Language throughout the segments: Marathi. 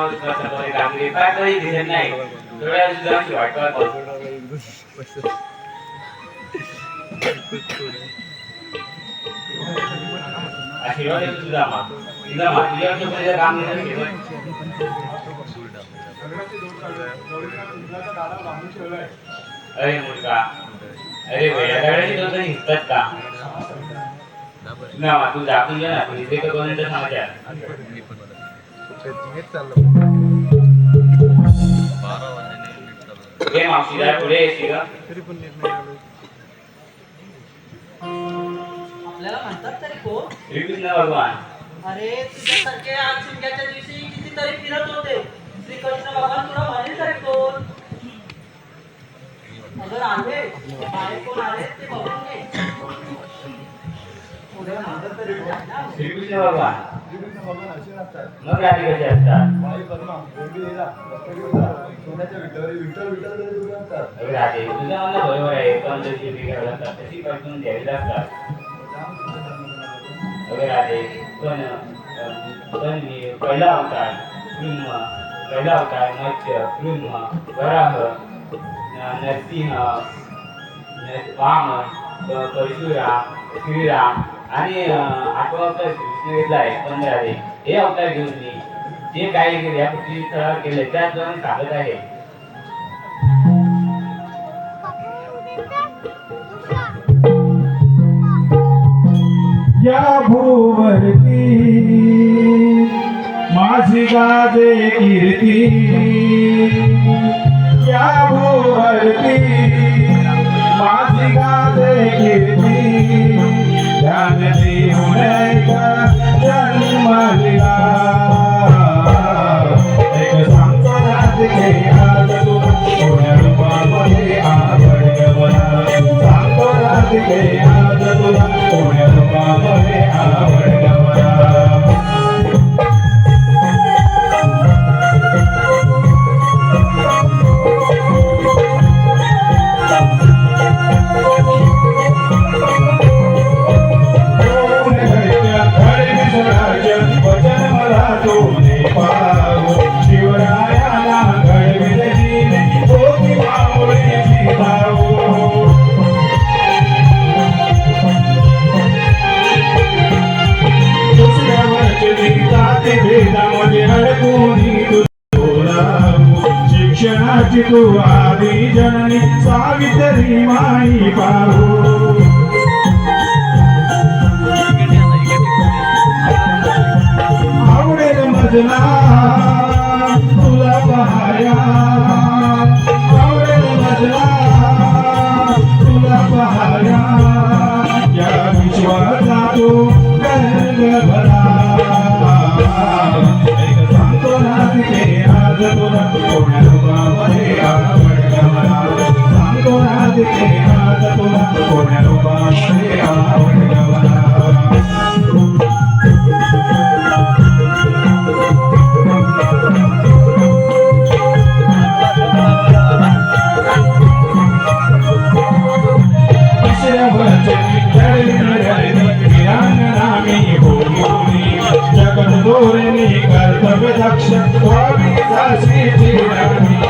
त्यांच्या सुद्धा कामगिरी काय तरी दिसत नाही थोड्या सुद्धा अशी वाटतं आशीर्वाद देतो तुझा मा तुझा मा तुझ्या तुझ्या काम अरे मुलगा अरे वेळागाड्याची दोन जण हिसतात का ना मा तू दाखवून घे ना इथे का दोन मिनिटं समाचार आपल्याला म्हणतात तरी कोण श्रीकृष्ण भगवान अरे तुझ्यासारखे आज शिमग्याच्या दिवशी कितीतरी फिरत होते. श्रीकृष्ण भगवान तुला म्हणेल तरी कोण? अगर बाहेर कोण आले? ते बघून घे. पुढे म्हणतात तरी कोण ना? श्रीकृष्ण भगवान मग राधी कसे असतात अरे राधे तुझं म्हणणं बरोबर आहे पण जशी वेगळ्या लागतात तशी पटकून द्यावी लागतात अरे राधे पण अं, पण मी पहिला अवतार ब्रह्म पहिला अवतार मत्स्य ब्रह्म वराह न- नरसिंह न- वामन प- परशुराम श्रीराम आणि अं, आठवा अवतार श्रीकृष्ण घेतला आहे हे अवतार घेऊन मी जे काय केले या पृथ्वी केले त्यात जाऊन सांगत आहे या भूवरती माझी गाजे कीर्ती. या भूवरती Thank you. माझी दुवारी जननी सावित्री माई पाहू आवडेल मजना तुला पहाया आवडेल मजला तुला पहाया या विश्वाचा तो गर्ग भरा जगत दोरणी कर्तव्य दक्ष स्वामी दासीची राणी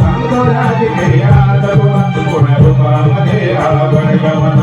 సంతోషాది క్రియాతము గుణ రూపమదే ఆపణ గమన